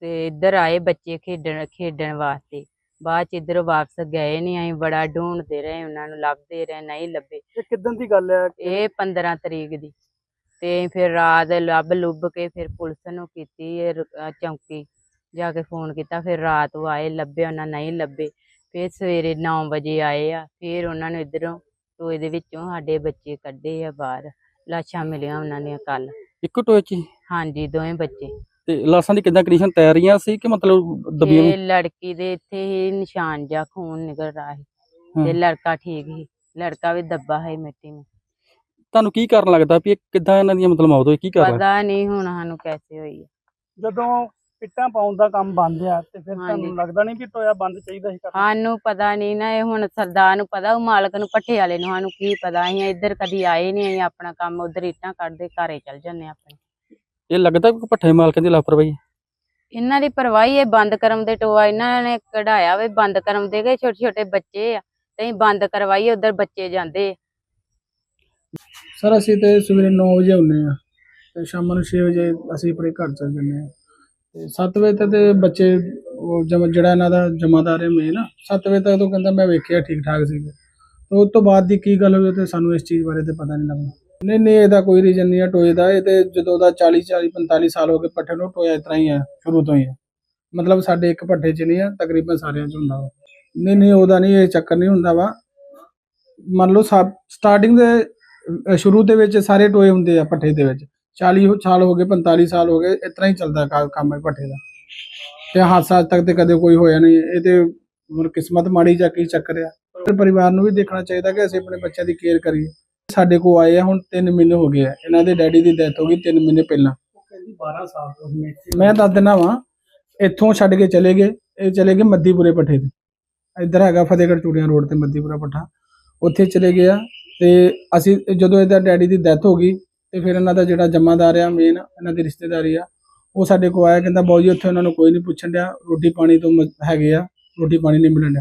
ਤੇ ਇੱਧਰ ਆਏ ਬੱਚੇ ਖੇਡਣ ਖੇਡਣ ਵਾਸਤੇ। ਬਾਅਦ ਚ ਇੱਧਰੋਂ ਵਾਪਸ ਗਏ ਨਹੀਂ ਅਸੀਂ ਬੜਾ ਢੂੰਡਦੇ ਰਹੇ ਉਹਨਾਂ ਨੂੰ ਲੱਭਦੇ ਰਹੇ ਨਹੀਂ ਲੱਭੇ। ਇਹ ਕਿਦਾਂ ਦੀ ਗੱਲ ਹੈ? ਇਹ 15 ਤਰੀਕ ਦੀ। ਤੇ ਫਿਰ ਰਾਤ ਲੱਭ ਲੁੱਭ ਕੇ ਫਿਰ ਪੁਲਿਸ ਨੂੰ ਕੀਤੀ ਇਹ ਰ- ਅਹ ਚੌਂਕੀ। ਜਾ ਕੇ ਫੋਨ ਕੀਤਾ ਫਿਰ ਰਾਤ ਉਹ ਆਏ ਲੱਭੇ ਉਹਨਾਂ ਨਹੀਂ ਲੱਭੇ। ਫਿਰ ਸਵੇਰੇ 9 ਵਜੇ ਆਏ ਆ ਫਿਰ ਉਹਨਾਂ ਨੂੰ ਇਧਰੋਂ ਟੋਏ ਦੇ ਵਿੱਚੋਂ ਸਾਡੇ ਬੱਚੇ ਕੱਢੇ ਆ ਬਾਹਰ। ਲਾਸ਼ਾਂ ਮਿਲੀਆਂ ਉਹਨਾਂ ਦੀਆਂ ਕੱਲ ਇੱਕੋ ਟੋਏ 'ਚ ਹੀ? ਹਾਂਜੀ ਦੋਵੇਂ ਬੱਚੇ। ਤੇ ਲਾਸ਼ਾਂ ਦੀ ਕਿੱਦਾਂ ਕੰਡੀਸ਼ਨ ਤੈਰ ਰਹੀਆਂ ਸੀ ਕਿ ਮਤਲਬ ਦਬੀਆਂ ਤੇ ਲੜਕੀ ਦੇ ਇੱਥੇ ਹੀ ਨਿਸ਼ਾਨ ਜਾਂ ਖੂਨ ਨਿਕਲ ਰਿਹਾ ਸੀ ਤੇ। ਲੜਕਾ ਠੀਕ ਸੀ ਲੜਕਾ ਵੀ ਦੱਬਾ ਹੈ ਮਿੱਟੀ ਵਿੱਚ ਤੁਹਾਨੂੰ ਕੀ ਕਾਰਨ ਲੱਗਦਾ ਵੀ ਇਹ ਕਿੱਦਾਂ ਇਹਨਾਂ ਦੀਆਂ ਮਤਲਬ ਮੌਤ ਹੋਈ? ਕੀ ਕਾਰਨ? ਪਤਾ ਨਹੀਂ ਹੁਣ ਸਾਨੂੰ ਕੈਸੇ ਹੋਈ ਹੈ ਜਦੋਂ ਇੱਟਾਂ ਪਾਉਣ ਦਾ ਕੰਮ ਬੰਦ ਆ ਤੇ ਫਿਰ। ਤੁਹਾਨੂੰ ਲੱਗਦਾ ਨਹੀਂ ਵੀ ਟੋਇਆ ਬੰਦ ਚਾਹੀਦਾ ਸੀ ਕਰਨਾ? ਸਾਨੂੰ ਪਤਾ ਨਹੀਂ ਨਾ ਇਹ ਹੁਣ ਸਰਦਾਰ ਨੂੰ ਪਤਾ ਉਹ ਮਾਲਕ ਨੂੰ ਪੱਠੇ ਵਾਲੇ ਨੂੰ ਸਾਨੂੰ ਕੀ ਪਤਾ ਅਸੀਂ ਇੱਧਰ ਕਦੀ ਆਏ ਨਹੀਂ ਅਸੀਂ ਆਪਣਾ ਕੰਮ ਉਧਰ ਇੱਟਾਂ ਕੱਢਦੇ ਘਰੇ ਚੱਲ ਜੰਨੇ ਆਪਣੇ। ਇਹ ਲੱਗਦਾ ਕਿ ਪੱਠੇ ਮਾਲਕਾਂ ਦੀ ਲਾਪਰਵਾਹੀ ਹੈ। ਇਹਨਾਂ ਦੀ ਪਰਵਾਹੀ ਇਹ ਬੰਦ ਕਰਮ ਦੇ ਟੋਆ ਇਹਨਾਂ ਨੇ ਕਢਾਇਆ ਵੇ ਬੰਦ ਕਰਮ ਦੇ ਗਏ ਛੋਟੇ ਛੋਟੇ ਬੱਚੇ ਆ। ਤੇ ਬੰਦ ਕਰਵਾਈਏ ਉਧਰ ਬੱਚੇ ਜਾਂਦੇ ਆ। ਸਰ ਅਸੀਂ ਤੇ ਸਵੇਰੇ 9 ਵਜੇ ਆਉਂਦੇ ਆ। ਤੇ ਸ਼ਾਮ ਨੂੰ 6 ਵਜੇ ਅਸੀਂ ਆਪਣੇ ਘਰ ਚਲ ਜਾਂਦੇ ਆ। ਤੇ 7 ਵਜੇ ਤੱਕ ਤੇ ਬੱਚੇ ਉਹ ਜਮ- ਜਿਹੜਾ ਇਹਨਾਂ ਦਾ ਜਮਾਦਾਰ ਹੈ ਮੇਨ 7 ਵਜੇ ਤੱਕ ਤੋਂ ਕਹਿੰਦਾ ਮੈਂ ਵੇਖਿਆ ਠੀਕ ਠਾਕ ਸੀਗੇ। ਤੇ ਉਸ ਤੋਂ ਬਾਅਦ ਦੀ ਕੀ ਗੱਲ ਹੋਈ ਤੇ ਸਾਨੂੰ ਇਸ ਚੀਜ਼ ਬਾਰੇ ਤੇ ਪਤਾ ਨਹੀਂ ਲੱਗਾ ਨਹੀਂ ਨਹੀਂ, ਇਹਦਾ ਕੋਈ ਰੀਜ਼ਨ ਨਹੀਂ ਹੈ ਟੋਏ ਦਾ। ਇਹ ਤੇ ਜਦੋਂ ਦਾ 40 40 45 ਸਾਲ ਹੋ ਗਏ ਪੱਠੇ ਨੂੰ, ਟੋਇਆ ਇਸ ਤਰ੍ਹਾਂ ਹੀ ਹੈ ਸ਼ੁਰੂ ਤੋਂ ਹੀ ਹੈ ਮਤਲਬ ਸਾਡੇ ਇੱਕ ਪੱਠੇ 'ਚ ਨਹੀਂ ਹੈ ਤਕਰੀਬਨ ਸਾਰਿਆਂ 'ਚ ਹੁੰਦਾ ਵਾ। ਨਹੀਂ ਨਹੀਂ, ਉਹਦਾ ਨਹੀਂ, ਇਹ ਚੱਕਰ ਨਹੀਂ ਹੁੰਦਾ ਵਾ। ਮੰਨ ਲਓ ਸਟਾਰਟਿੰਗ ਦੇ ਸ਼ੁਰੂ ਦੇ ਵਿੱਚ ਸਾਰੇ ਟੋਏ ਹੁੰਦੇ ਆ ਪੱਠੇ ਦੇ ਵਿੱਚ। 40 ਸਾਲ ਹੋ ਗਏ 45 ਸਾਲ ਹੋ ਗਏ, ਇਸ ਤਰ੍ਹਾਂ ਹੀ ਚੱਲਦਾ ਕੰਮ ਹੈ ਪੱਠੇ ਦਾ। ਤੇ ਹਾਦਸਾ ਅੱਜ ਤੱਕ ਤੇ ਕਦੇ ਕੋਈ ਹੋਇਆ ਨਹੀਂ, ਇਹ ਤੇ ਹੁਣ ਕਿਸਮਤ ਮਾੜੀ ਜਾਂ ਕੀ ਚੱਕਰ ਆ। ਪਰਿਵਾਰ ਨੂੰ ਵੀ ਦੇਖਣਾ ਚਾਹੀਦਾ ਕਿ ਅਸੀਂ ਆਪਣੇ ਬੱਚਿਆਂ ਦੀ ਕੇਅਰ ਕਰੀਏ। ਸਾਡੇ ਕੋ ਆਏ ਆ ਹੁਣ 3 ਮਹੀਨੇ ਹੋ ਗਏ ਆ। ਇਹਨਾਂ ਦੇ ਡੈਡੀ ਦੀ ਡੈਥ ਹੋ ਗਈ 3 ਮਹੀਨੇ ਪਹਿਲਾਂ। ਕਹਿੰਦੀ 12 ਸਾਲ ਤੋਂ ਮੈਂ ਦੱਸ ਦਿੰਦਾ ਵਾਂ ਇੱਥੋਂ ਛੱਡ ਕੇ ਚਲੇ ਗਏ ਇਹ ਚਲੇ ਗਏ ਮੱਦੀਪੁਰੇ ਪੱਠੇ ਤੇ। ਇੱਧਰ ਹੈਗਾ ਫਤਿਹਗੜ੍ਹ ਚੂੜੀਆਂ ਰੋਡ ਤੇ ਮੱਦੀਪੁਰਾ ਪੱਠਾ। ਉੱਥੇ ਚਲੇ ਗਿਆ ਤੇ ਅਸੀਂ ਜਦੋਂ ਇਹਦਾ ਡੈਡੀ ਦੀ ਡੈਥ ਹੋ ਗਈ ਤੇ ਫਿਰ ਇਹਨਾਂ ਦਾ ਜਿਹੜਾ ਜਮਾਦਾਰ ਆ ਮੇਨ ਇਹਨਾਂ ਦੀ ਰਿਸ਼ਤੇਦਾਰੀ ਆ ਉਹ ਸਾਡੇ ਕੋਲ ਆਇਆ ਕਹਿੰਦਾ ਬਾਊ ਜੀ ਉੱਥੇ ਉਹਨਾਂ ਨੂੰ ਕੋਈ ਨਹੀਂ ਪੁੱਛਣ ਡਿਆ ਰੋਟੀ ਪਾਣੀ ਤੋਂ ਹੈਗੇ ਆ ਰੋਟੀ ਪਾਣੀ ਨਹੀਂ ਮਿਲਣ ਡਿਆ।